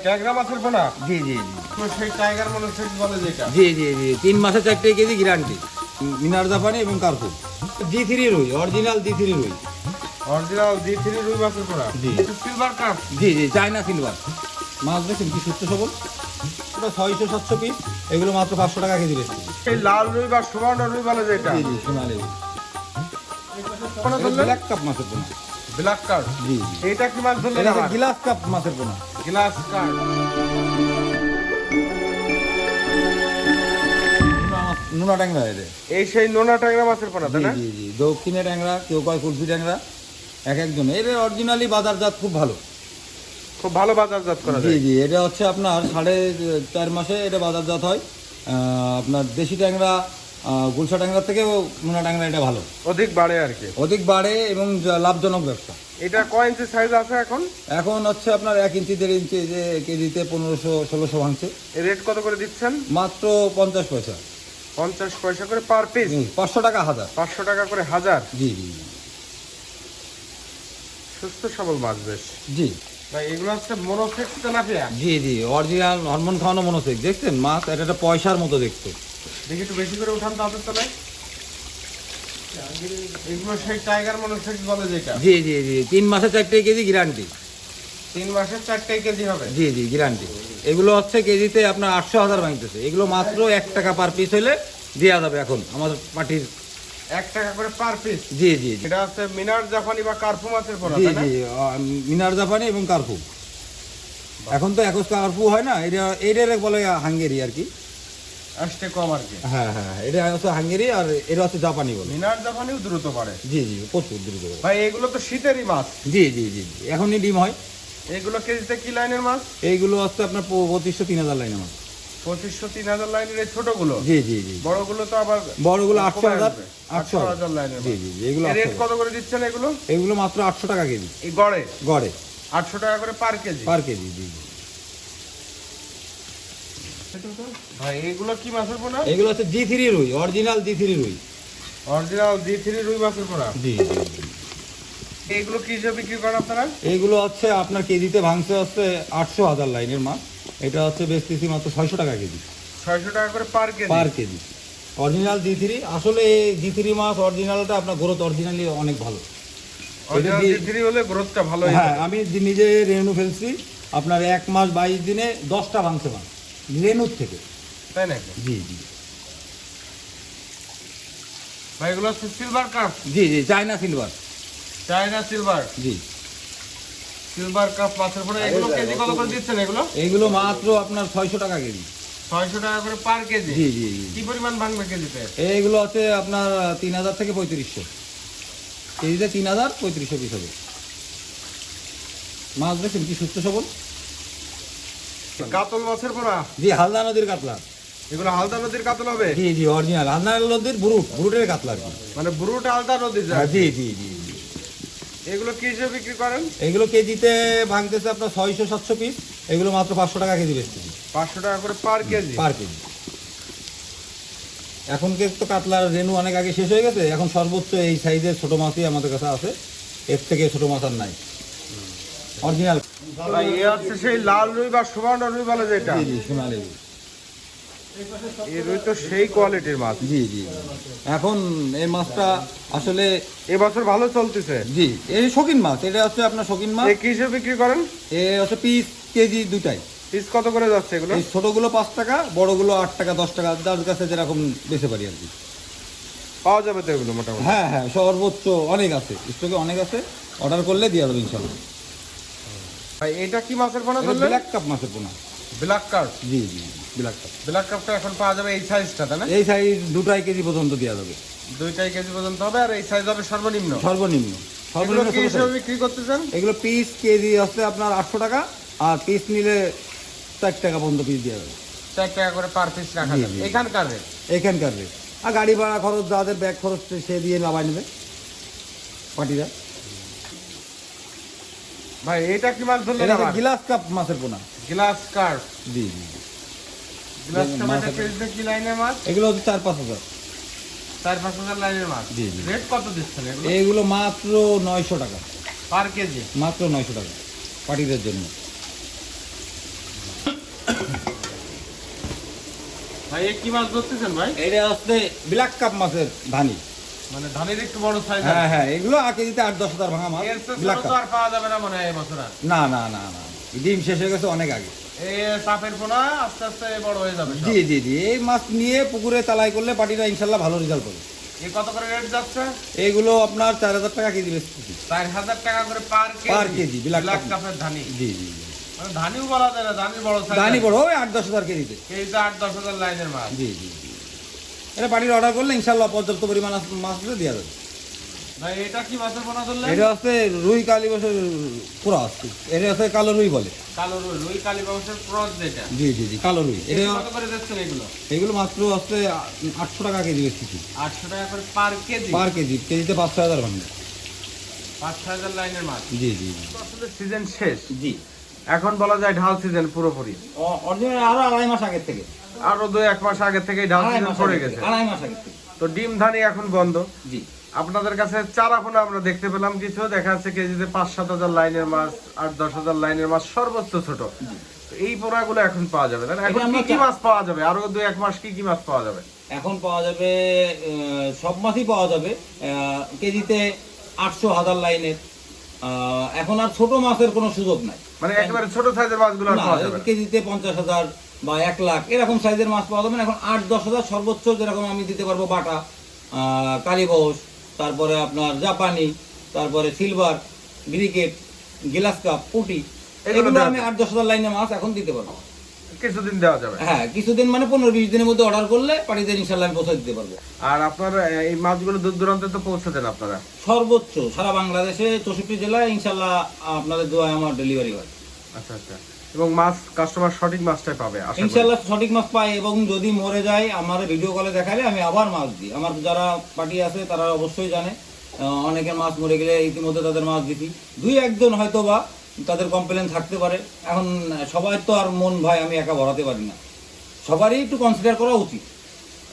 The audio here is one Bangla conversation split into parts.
ট্যাগরা মাছের পোনা জি জি জি। তো সেই টাইগার বলে যেটা জি জি জি। তিন মাসে চারটে কেজি গ্যারান্টি। মিনার জাপানি এবং কার্পুর। জি থ্রি রুই অরিজিনাল জি থ্রি রুই। অরিজিনাল জি থ্রি রুই মাছের পোনা জি। সিলভার কাপ জি জি চায়না সিলভার মাছ দেখছেন কি সুস্থ সবল? ওটা ছয়শো সাতশো পিস এগুলো মাত্র পাঁচশো টাকা কেজি বেশি সেই লাল রুই বা সুবর্ণ রুই বলে যেটা জি জি সোনালি ব্ল্যাক কাপ মাছের পোনা। ব্ল্যাক কার্ড জি এইটা কি মাছ ধরলেন এটা গ্লাস কাপ মাছের পোনা। গ্লাস কার্ড নোনা ট্যাংরা এদের এই সেই নোনা ট্যাংরা মাছের পোনা তাই না? জি জি দক্ষিণে ট্যাংরা কেউ কয় কুলফি ট্যাংরা এক একজন। এর অরিজিনালি বাজারজাত খুব ভালো। খুব ভালো বাজারজাত করা জি যায়। জি এটা হচ্ছে আপনার সাড়ে চার মাসে এটা বাজারজাত হয়। আপনার দেশি ট্যাংরা গুলশা ট্যাংরার থেকেও নোনা ট্যাংরা এটা ভালো। অধিক বাড়ে আর কি। অধিক বাড়ে এবং লাভজনক ব্যবসা। এটা কয় ইঞ্চি সাইজ আছে এখন? এখন হচ্ছে আপনার এক ইঞ্চি দেড় ইঞ্চি যে কেজিতে পনেরোশো ষোলোশো ভাঙছে। রেট কত করে দিচ্ছেন? মাত্র পঞ্চাশ পয়সা। পঞ্চাশ পয়সা করে পার পিস পাঁচশো টাকা হাজার। পাঁচশো টাকা করে হাজার? জি জি। সুস্থ সবল মাছ বেশ। জি। ভাই এগুলো হচ্ছে মনোসেক্স তেলাপিয়া জি জি অরিজিনাল হরমোন খাওয়ানো মনোসেক দেখছেন মাছ? এটা একটা পয়সার মতো দেখতে। দেখি একটু বেশি করে উঠান তো হাতের তলায়। এগুলো সেই টাইগার মনোসেক্স বলে যেটা? জি জি জি তিন মাসে চারটে কেজি গ্যারান্টি তিন চারটে কেজি হবে? জি জি গ্যারান্টি এগুলো হচ্ছে কেজিতে আপনার আটশো হাজার ভাঙতেছে এগুলো মাত্র এক টাকা পার পিস হলে দেওয়া যাবে এখন আমাদের পার্টির এক টাকা করে পার পিস জি জি এটা হচ্ছে মিনার জাপানি বা কার্পু মাছের পোনা জি জি মিনার জাপানি এবং কার্পু। এখন তো একশ কার্পু হয় না এটা এটার বলে হাঙ্গেরি আর কি। আসতে কম আর কি। হ্যাঁ হ্যাঁ এটা হচ্ছে হাঙ্গেরি আর এটা হচ্ছে জাপানি বলে। মিনার জাপানিও দ্রুত বাড়ে। জি জি প্রচুর দ্রুত করে। ভাই এগুলো তো শীতেরই মাছ। জি জি জি জি। এখনই ডিম হয়। এগুলো কেজিতে কি লাইনের মাছ? এইগুলো হচ্ছে আপনার পঁচিশশো তিন হাজার লাইন আমার পঁচিশশো তিন হাজার লাইনের এই ছোটগুলো? জি জি জি বড়গুলো তো আবার বড়গুলো আটশো হাজার আটশো আটশো হাজার হাজার। লাইনের জি জি জি এগুলো রেট কত করে দিচ্ছেন এগুলো? এগুলো মাত্র আটশো টাকা কেজি। এই গড়ে? গড়ে। আটশো টাকা করে পার কেজি। পার কেজি জি জি। ভাই এগুলো কি মাছের পোনা? এগুলো হচ্ছে জি থ্রি রুই অরিজিনাল জি থ্রি রুই। অরিজিনাল জি থ্রি রুই মাছের পোনা? জি জি কি হিসেবে বিক্রি করেন আপনারা? এইগুলো হচ্ছে আপনার কেজিতে ভাঙছে হচ্ছে আটশো হাজার লাইনের মাছ। এটা হচ্ছে বেচতেছি মাত্র ছয়শো টাকা কেজি। ছয়শো টাকা করে per kg? Per kg. Original G three আসলে জি থ্রি মাছ অরিজিনালটা আপনার গ্রোথ অরিজিনালি অনেক হলে গ্রোথটা ভালো হ্যাঁ আমি নিজে রেনু ফেলছি। আপনার এক মাস বাইশ দিনে দশটা ভাঙছে মাছ। রেনুর থেকে তাই নাকি? জি জি। ভাই এগুলো সিলভার কাপ জি জি চায়না সিলভার চায়না সিলভার জি। সিলভার কাপ মাছের পোনা এগুলো কেজি কত করে দিচ্ছেন এগুলো? এইগুলো মাত্র আপনার ছয়শো টাকা কেজি। ছয়শো টাকা করে পার কেজি? জি জি কি পরিমাণ ভাঙবে কেজিতে? এইগুলো হচ্ছে আপনার তিন হাজার থেকে পঁয়ত্রিশশো। কেজিতে তিন হাজার পঁয়ত্রিশশো পিস হবে। মাছ দেখছেন কি সুস্থ সবল। কাতল মাছের পোনা? জি হালদা নদীর কাতলা। এগুলো হালদা নদীর কাতল হবে? জি জি অরিজিনাল হালদা নদীর ব্রুট ব্রুটের কাতলা মানে ব্রুট আলদা নদী যায় হ্যাঁ, জি জি জি। এগুলো কি হিসেবে বিক্রি করেন? এগুলো কেজিতে ভাঙতেছে আপনার ছয়শো সাতশো পিস এগুলো মাত্র পাঁচশো টাকা কেজি বেচতেছি। পাঁচশো টাকা করে পার কেজি? Per KG. এখন তো কাতলার রেনু অনেক আগে শেষ হয়ে গেছে। এখন সর্বোচ্চ এই সাইজের ছোট মাছই আমাদের কাছে আছে। এর থেকে ছোট মাছ আর নাই। অরিজিনাল এ হচ্ছে সেই লাল রুই বা সুবর্ণ রুই বলে যেটা। জি জি সোনালি এই রুই তো সেই কোয়ালিটির মাছ। জি জি এখন এই মাছটা আসলে এবছর ভালো চলতেছে। জি এই শৌখিন মাছ। এটা হচ্ছে আপনার শৌখিন মাছ। কি হিসেবে বিক্রি করেন? এ হচ্ছে পিস কেজি দুটাই পিস কত করে যাচ্ছে এগুলো? এই ছোটগুলো পাঁচ টাকা বড়গুলো আট টাকা দশ টাকা। যার কাছে যেরকম বেঁচে পারি আর কি। পাওয়া যাবে তো এগুলো মোটামুটি। হ্যাঁ হ্যাঁ সর্বোচ্চ অনেক আছে। স্টকে অনেক আছে। অর্ডার করলে দিয়ে দেবো ইনশাল্লাহ। ভাই এটা কি মাছের পোনা ধরলেন ব্ল্যাক কাপ মাছের পোনা। Black carp? জি জি ব্ল্যাক কাপ ব্ল্যাক কার্পটা এখন পাওয়া যাবে এই সাইজটা তাই না? এই সাইজ দুটাই কেজি পর্যন্ত দেওয়া যাবে। দুইটাই কেজি পর্যন্ত হবে আর এই সাইজ হবে সর্বনিম্ন? সর্বনিম্ন। সর্বনিম্ন কি হিসেবে। বিক্রি করতেছেন? এগুলো পিস কেজি হচ্ছে আপনার আটশো টাকা আর পিস নিলে চার টাকা পর্যন্ত পিস দেওয়া যাবে। চার টাকা করে পার পিস রাখা যাবে। এখানকার রেট এখানকার রেট আর গাড়ি ভাড়া খরচ যাদের ব্যাগ খরচ সে দিয়ে লাভাই নেবে। পার্টিরা। ভাই এটা কি মাছ ধরলেন এটা গ্লাস কাপ মাছের পোনা। গ্লাস কার্প জি জি। গ্লাস কি লাইনের মাছ? এগুলো হচ্ছে চার পাঁচ হাজার। চার পাঁচ হাজার লাইনের মাছ। জি, জি। রেট কত দিচ্ছেন এগুলো? এইগুলো মাত্র নয়শো টাকা। পার কেজি মাত্র নয়শো টাকা পার্টিদের জন্য। ভাই কি মাছ ধরতেছেন ভাই? এটা হচ্ছে ব্ল্যাক কাপ মাছের ধানি। মানে ধানের একটু বড় সাইজ হ্যাঁ হ্যাঁ এগুলো আর কেজিতে আট দশ হাজার ভাঙা কাপ আর পাওয়া যাবে না মনে হয় এই বছর আর। না না না না ডিম শেষ হয়ে গেছে অনেক আগে। সাপের পোনা আস্তে আস্তে বড় হয়ে যাবে জি জি জি এই মাছ নিয়ে পুকুরে চালাই করলে পার্টিটা ইনশাল্লাহ ভালো রেজাল্ট করবে এ কত করে রেট যাচ্ছে? এইগুলো আপনার চার হাজার টাকা কেজি বেচতেছি চার হাজার টাকা করে per kg. Per kg, black. কাপের ধানি। জি জি জি। মানে ধানিও বলা যায় না ধানির বড় সাইজ বড় ওই আট দশ হাজার কেজিতে। কেজিতে আট দশ হাজার লাইনের মাছ জি জি। এটা পার্টির অর্ডার করলে ইনশাল্লাহ পর্যাপ্ত পরিমাণ মাছ দিয়ে যাবে এটা কি মাছের পোনা ধরলেন? এটা হচ্ছে রুই কালী এটা হচ্ছে রুই বলে। কালো রুই রুই কালী ক্রস যেটা। জি জি জি কালো রুই। এটা কত করে যাচ্ছেন এগুলো? এগুলো মাত্র হচ্ছে আটশো টাকা কেজি আটশো টাকা করে পার কেজি? পার কেজি কেজিতে পাঁচশো হাজার ভাঙবে পাঁচ ছয় হাজার লাইনের মাছ। জি জি জি। আসলে সিজন শেষ। জি। এখন বলা যায় ঢাল সিজন পুরোপুরি। অরিজিনাল আরও আড়াই মাস আগের থেকে। আরও দুই এক মাস আগে থেকেই ঢাল সিজন পড়ে গেছে। থেকে, আড়াই মাস আগের তো ডিম ধানি এখন বন্ধ। জি। আপনাদের কাছে চারা পোনা আমরা দেখতে পেলাম কিছু দেখা যাচ্ছে কেজিতে পাঁচ সাত হাজার লাইনের মাছ আট দশ হাজার লাইনের মাছ সর্বোচ্চ ছোট। এই পোনাগুলো এখন পাওয়া যাবে। এখন কি কি মাছ পাওয়া যাবে? আরও দুই এক মাস কি কি মাছ পাওয়া যাবে? এখন পাওয়া যাবে সব মাছই পাওয়া যাবে। কেজিতে আটশো হাজার লাইনের। আহ, এখন আর ছোট মাছের কোনো সুযোগ নাই। মানে একেবারে ছোট সাইজের মাছগুলো পাওয়া যাবে কেজিতে পঞ্চাশ হাজার বা এক লাখ এরকম সাইজের মাছ পাওয়া যাবে না। এখন আট দশ হাজার সর্বোচ্চ যেরকম আমি দিতে পারব বাটা আহ, কালীবস তারপরে আপনার জাপানি তারপরে সিলভার ব্রিকেট গ্লাস কাপ পুটি এগুলো আমি আট দশ হাজার লাইনের মাছ এখন দিতে পারব। কিছুদিন দেওয়া যাবে। হ্যাঁ কিছুদিন মানে পনেরো বিশ দিনের মধ্যে অর্ডার করলে পাড়িতে ইনশাল্লাহ আমি পৌঁছে দিতে পারব। আর আপনার এই মাছগুলো দূর দূরান্তে তো পৌঁছে দেন আপনারা? সর্বোচ্চ সারা বাংলাদেশে চৌষট্টি জেলায় ইনশাল্লাহ আপনাদের দোয়ায় আমার ডেলিভারি হয়। আচ্ছা আচ্ছা। এবং মাছ কাস্টমার সঠিক মাছটাই পাবে ইনশাল্লাহ সঠিক মাছ পাই এবং যদি মরে যায় আমার ভিডিও কলে দেখালে আমি আবার মাছ দিই। আমার যারা পার্টি আছে তারা অবশ্যই জানে অনেকের মাছ মরে গেলে ইতিমধ্যে তাদের মাছ দিছি। দুই একজন হয়তো বা তাদের কমপ্লেন থাকতে পারে। এখন সবাই তো আর মন ভাই আমি একা ভরাতে পারি না। সবারই একটু কনসিডার করা উচিত।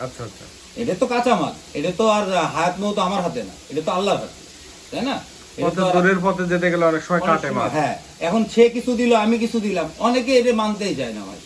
আচ্ছা আচ্ছা। এটা তো কাঁচা মাছ। এটা তো আর হায়াত মতো আমার হাতে না। এটা তো আল্লাহর হাতে। তাই না? দূরের পথে যেতে গেলে অনেক সময় কাটে মাছ। হ্যাঁ। এখন সে কিছু দিল আমি কিছু দিলাম। অনেকে এটা মানতেই যায় না ভাই।